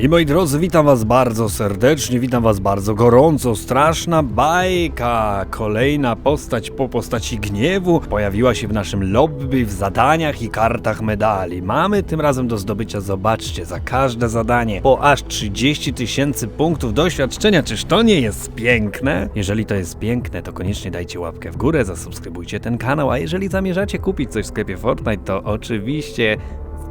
I moi drodzy, witam was bardzo serdecznie, witam was bardzo gorąco. Straszna bajka, kolejna postać po postaci gniewu pojawiła się w naszym lobby, w zadaniach i kartach medali. Mamy tym razem do zdobycia, zobaczcie, za każde zadanie po aż 30 tysięcy punktów doświadczenia. Czyż to nie jest piękne? Jeżeli to jest piękne, to koniecznie dajcie łapkę w górę, zasubskrybujcie ten kanał, a jeżeli zamierzacie kupić coś w sklepie Fortnite, to oczywiście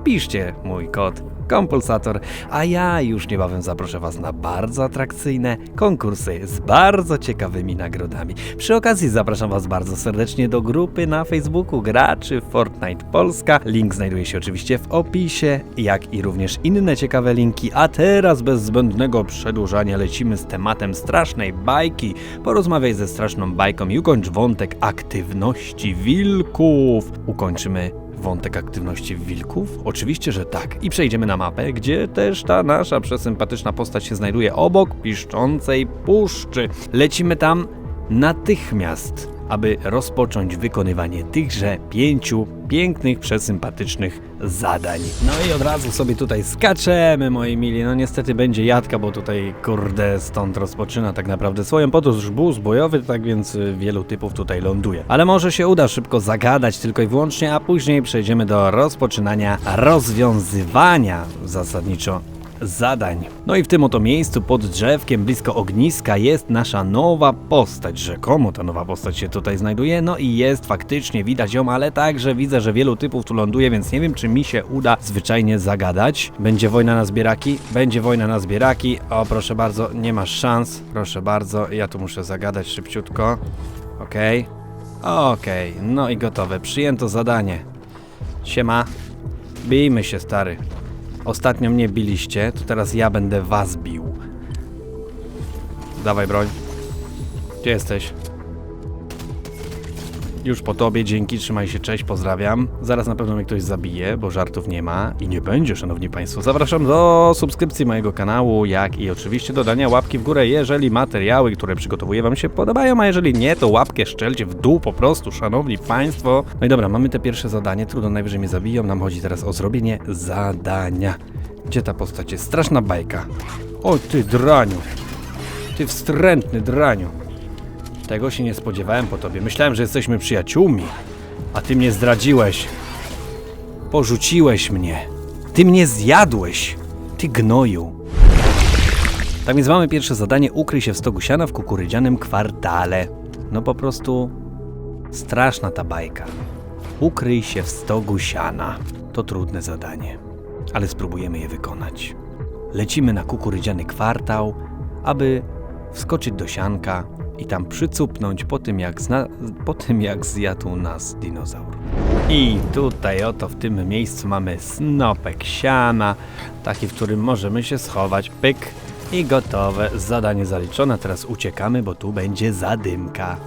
wpiszcie mój kod Kompulsator, a ja już niebawem zaproszę Was na bardzo atrakcyjne konkursy z bardzo ciekawymi nagrodami. Przy okazji zapraszam Was bardzo serdecznie do grupy na Facebooku Graczy Fortnite Polska. Link znajduje się oczywiście w opisie, jak i również inne ciekawe linki. A teraz bez zbędnego przedłużania lecimy z tematem strasznej bajki. Porozmawiaj ze straszną bajką i ukończ wątek aktywności wilków. Ukończymy wątek aktywności wilków? Oczywiście, że tak. I przejdziemy na mapę, gdzie też ta nasza przesympatyczna postać się znajduje obok piszczącej puszczy. Lecimy tam natychmiast, aby rozpocząć wykonywanie tychże pięciu pięknych, przesympatycznych zadań. No i od razu sobie tutaj skaczemy, moi mili. No niestety będzie jadka, bo tutaj kurde stąd rozpoczyna tak naprawdę swoją podróż bus bojowy, tak więc y, wielu typów tutaj ląduje. Ale może się uda szybko zagadać tylko i wyłącznie, a później przejdziemy do rozpoczynania rozwiązywania zasadniczo zadań. No i w tym oto miejscu pod drzewkiem blisko ogniska jest nasza nowa postać. Rzekomo ta nowa postać się tutaj znajduje. No i jest faktycznie, widać ją, ale także widzę, że wielu typów tu ląduje, więc nie wiem czy mi się uda zwyczajnie zagadać. Będzie wojna na zbieraki? Będzie wojna na zbieraki. O proszę bardzo, nie masz szans. Proszę bardzo, ja tu muszę zagadać szybciutko. Okej. Okej, no i gotowe. Przyjęto zadanie. Siema. Bijmy się, stary. Ostatnio mnie biliście, to teraz ja będę was bił. Dawaj broń. Gdzie jesteś? Już po tobie, dzięki, trzymaj się, cześć, pozdrawiam. Zaraz na pewno mnie ktoś zabije, bo żartów nie ma i nie będzie, szanowni państwo. Zapraszam do subskrypcji mojego kanału, jak i oczywiście dodania łapki w górę, jeżeli materiały, które przygotowuję wam się podobają, a jeżeli nie, to łapkę szczelcie w dół po prostu, szanowni państwo. No i dobra, mamy te pierwsze zadanie, trudno najwyżej mnie zabiją, nam chodzi teraz o zrobienie zadania. Gdzie ta postać jest? Straszna bajka. O ty draniu. Ty wstrętny draniu. Tego się nie spodziewałem po tobie. Myślałem, że jesteśmy przyjaciółmi, a ty mnie zdradziłeś. Porzuciłeś mnie. Ty mnie zjadłeś. Ty gnoju. Tak więc mamy pierwsze zadanie. Ukryj się w stogu siana w kukurydzianym kwartale. No po prostu straszna ta bajka. Ukryj się w stogu siana. To trudne zadanie, ale spróbujemy je wykonać. Lecimy na kukurydziany kwartał, aby wskoczyć do sianka i tam przycupnąć po tym, jak, zna, po tym, jak zjadł nas dinozaur. I tutaj oto w tym miejscu mamy snopek siana, taki, w którym możemy się schować. Pyk i gotowe. Zadanie zaliczone. Teraz uciekamy, bo tu będzie zadymka.